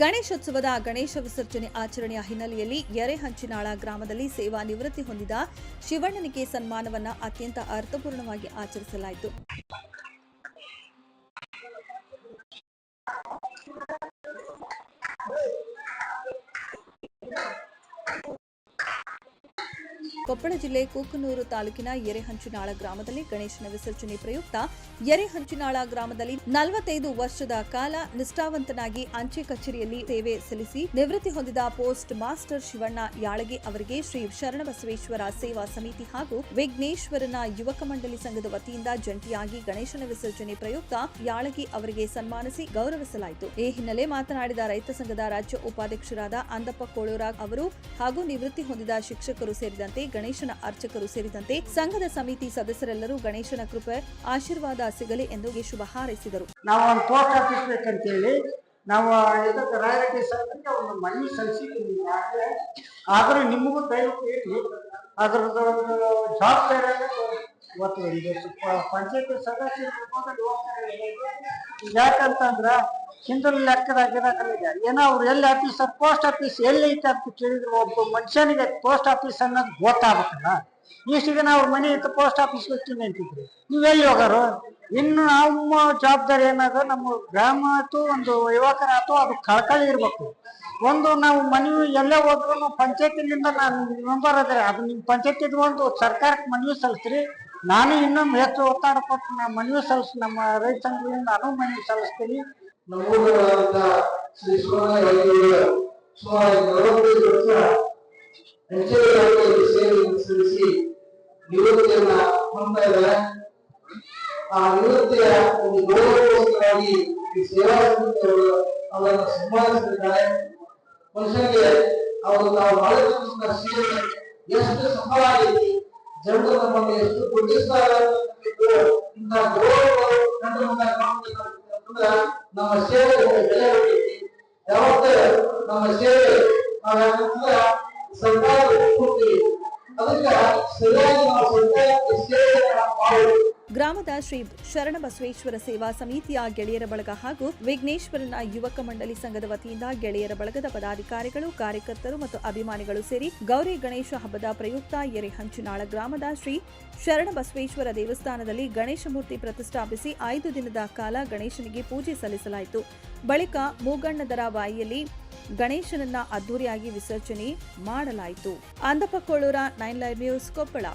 ಗಣೇಶೋತ್ಸವದ ಗಣೇಶ ವಿಸರ್ಜನೆ ಆಚರಣೆಯ ಹಿನ್ನೆಲೆಯಲ್ಲಿ ಎರೆಹಂಚಿನಾಳ ಗ್ರಾಮದಲ್ಲಿ ಸೇವಾ ನಿವೃತ್ತಿ ಹೊಂದಿದ ಶಿವಣ್ಣನಿಗೆ ಸನ್ಮಾನವನ್ನು ಅತ್ಯಂತ ಅರ್ಥಪೂರ್ಣವಾಗಿ ಆಚರಿಸಲಾಯಿತು. ಕೊಪ್ಪಳ ಜಿಲ್ಲೆ ಕೂಕನೂರು ತಾಲೂಕಿನ ಎರೆಹಂಚಿನಾಳ ಗ್ರಾಮದಲ್ಲಿ ಗಣೇಶನ ವಿಸರ್ಜನೆ ಪ್ರಯುಕ್ತ ಎರೆಹಂಚಿನಾಳ ಗ್ರಾಮದಲ್ಲಿ ನಲವತ್ತೈದು ವರ್ಷದ ಕಾಲ ನಿಷ್ಠಾವಂತನಾಗಿ ಅಂಚೆ ಕಚೇರಿಯಲ್ಲಿ ಸೇವೆ ಸಲ್ಲಿಸಿ ನಿವೃತ್ತಿ ಹೊಂದಿದ ಪೋಸ್ಟ್ ಮಾಸ್ಟರ್ ಶಿವಣ್ಣ ಯಾಳಗಿ ಅವರಿಗೆ ಶ್ರೀ ಶರಣಬಸವೇಶ್ವರ ಸೇವಾ ಸಮಿತಿ ಹಾಗೂ ವಿಘ್ನೇಶ್ವರನ ಯುವಕ ಮಂಡಳಿ ಸಂಘದ ವತಿಯಿಂದ ಜಂಟಿಯಾಗಿ ಗಣೇಶನ ವಿಸರ್ಜನೆ ಪ್ರಯುಕ್ತ ಯಾಳಗಿ ಅವರಿಗೆ ಸನ್ಮಾನಿಸಿ ಗೌರವಿಸಲಾಯಿತು. ಈ ಹಿನ್ನೆಲೆ ಮಾತನಾಡಿದ ರೈತ ಸಂಘದ ರಾಜ್ಯ ಉಪಾಧ್ಯಕ್ಷರಾದ ಅಂದಪ್ಪ ಕೋಳೂರಾಗ್ ಅವರು ಹಾಗೂ ನಿವೃತ್ತಿ ಹೊಂದಿದ ಶಿಕ್ಷಕರು ಸೇರಿದಂತೆ ಗಣೇಶನ ಅರ್ಚಕರು ಸೇರಿದಂತೆ ಸಂಘದ ಸಮಿತಿ ಸದಸ್ಯರೆಲ್ಲರೂ ಗಣೇಶನ ಕೃಪೆ, ಆಶೀರ್ವಾದ ಸಿಗಲಿ ಎಂದು ಶುಭ ಹಾರೈಸಿದರು. ನಾವು ಒಂದು ಪೋಸ್ಟ್ ಆಫೀಸ್ ಬೇಕಂತೇಳಿ ನಾವು ಇದಕ್ಕೆ ರಾಯಲ್ಟಿ ಸರ್ಕಾರಕ್ಕೆ ಒಂದು ಮನವಿ ಸಲ್ಲಿಸಿದ್ದೀವಿ ಆದರೂ ನಿಮಗೂ ದಯವಿಟ್ಟು ಇರಲಿ. ಅದ್ರದ್ದು ಒಂದು ಜವಾಬ್ದಾರಿ ಇವತ್ತು ಪಂಚಾಯತ್ ಸದಸ್ಯರು ಯಾಕಂತಂದ್ರ ಹಿಂದಿನ ಲೆಕ್ಕದಾಗಿರಾಗಲಿಲ್ಲ ಏನೋ ಅವ್ರು ಎಲ್ಲಿ ಆಫೀಸ್ ಪೋಸ್ಟ್ ಆಫೀಸ್ ಎಲ್ಲಿ ಐತೆ ಅಂತ ಕೇಳಿದ್ರು ಒಬ್ಬ ಮನುಷ್ಯನಿಗೆ ಪೋಸ್ಟ್ ಆಫೀಸ್ ಅನ್ನೋದು ಗೊತ್ತಾಗಬೇಕಲ್ಲ ಇಷ್ಟು ನಾವು ಮನೆ ಇತ್ತು, ಪೋಸ್ಟ್ ಆಫೀಸ್ ಹೋಗ್ತೀನಿ ಅಂತಿದ್ರು. ನೀವೆಲ್ಲಿ ಹೋಗೋರು? ಇನ್ನು ನಮ್ಮ ಜವಾಬ್ದಾರಿ ಏನಾದ್ರು ನಮ್ಮ ಗ್ರಾಮ ಆಯ್ತು ಒಂದು ಯುವಕರ ಆಯ್ತು ಅದು ಕಳ್ಕಳಿ ಇರ್ಬೇಕು. ಒಂದು ನಾವು ಮನವಿ ಎಲ್ಲೇ ಹೋದ್ರು ಪಂಚಾಯತಿನಿಂದ ನಾನು ಮೆಂಬರ್ ಅದ್ರೆ ಅದು ನಿಮ್ಮ ಪಂಚಾಯತ್ ಒಂದು ಸರ್ಕಾರಕ್ಕೆ ಮನವಿ ಸಲ್ಲಿಸ್ರಿ. ನಾನು ಇನ್ನೊಂದು ಹೆಚ್ಚು ಒತ್ತಾಡ ಕೊಟ್ಟು ನಾನು ಮನವಿ ಸಲ್ಲಿಸಿ ನಮ್ಮ ರೈತ ಸಂಘದಿಂದ ನಾನು ಮನವಿ ಸಲ್ಲಿಸ್ತೀನಿ. ನಮ್ಮೂರಾದ ಶ್ರೀ ಶಿವರಾಯ ಸುಮಾರು ನಲವತ್ತೈದು ವರ್ಷ ಅಂಚೆ ಇಲಾಖೆಯಲ್ಲಿ ಸೇವೆ ಸಲ್ಲಿಸಿ ನಿವೃತ್ತಿಯನ್ನ ಹೊಂದ್ತಾ ಇದ್ದಾರೆ ಆ ನಿವೃತ್ತಿಯ ಒಂದು ಗೌರವಕ್ಕೋಸ್ಕರವಾಗಿ ಈ ಸೇವಾ ಸಮಿತಿಯವರು ಅವರನ್ನು ಸನ್ಮಾನಿಸಿದ್ದಾರೆ. ಮನುಷ್ಯನಿಗೆ ಅವರು ತಾವು ಮಾಡಿದಂತಹ ಸೇವೆ ಎಷ್ಟು ಸಫಲ ಆಗೈತಿ ಜನರು ನಮ್ಮನ್ನು ಎಷ್ಟು ಅನ್ನೋದಕ್ಕೆ ಸೇವೆ ಬೆಲೆ ಹೊಂದೈತಿ ಯಾವತ್ತೇ ನಮ್ಮ ಸೇವೆ ನಾವೇನಂದ್ರೆ ಸರ್ಕಾರದ ಕೊಡ್ತೀವಿ ಅದಕ್ಕೆ ಸರಿಯಾಗಿ ನಾವು ಸರ್ಕಾರಕ್ಕೆ ಸೇವೆಯನ್ನ ಮಾಡಬೇಕು ಗ್ರಾಮದ ಶ್ರೀ ಶರಣಬಸವೇಶ್ವರ ಸೇವಾ ಸಮಿತಿಯ ಗೆಳೆಯರ ಬಳಗ ಹಾಗೂ ವಿಘ್ನೇಶ್ವರನ ಯುವಕ ಮಂಡಳಿ ಸಂಘದ ವತಿಯಿಂದ ಗೆಳೆಯರ ಬಳಗದ ಪದಾಧಿಕಾರಿಗಳು, ಕಾರ್ಯಕರ್ತರು ಮತ್ತು ಅಭಿಮಾನಿಗಳು ಸೇರಿ ಗೌರಿ ಗಣೇಶ ಹಬ್ಬದ ಪ್ರಯುಕ್ತ ಎರೆಹಂಚಿನಾಳ ಗ್ರಾಮದ ಶ್ರೀ ಶರಣಬಸವೇಶ್ವರ ದೇವಸ್ಥಾನದಲ್ಲಿ ಗಣೇಶ ಮೂರ್ತಿ ಪ್ರತಿಷ್ಠಾಪಿಸಿ ಐದು ದಿನದ ಕಾಲ ಗಣೇಶನಿಗೆ ಪೂಜೆ ಸಲ್ಲಿಸಲಾಯಿತು. ಬಳಿಕ ಮೂಗಣ್ಣದರ ಬಾಯಿಯಲ್ಲಿ ಗಣೇಶನನ್ನ ಅದ್ದೂರಿಯಾಗಿ ವಿಸರ್ಜನೆ ಮಾಡಲಾಯಿತು. ಅಂದಪಕ್ಕೋಳೂರ ನೈನ್ ಲೈವ್ ನ್ಯೂಸ್ ಕೊಪ್ಪಳ.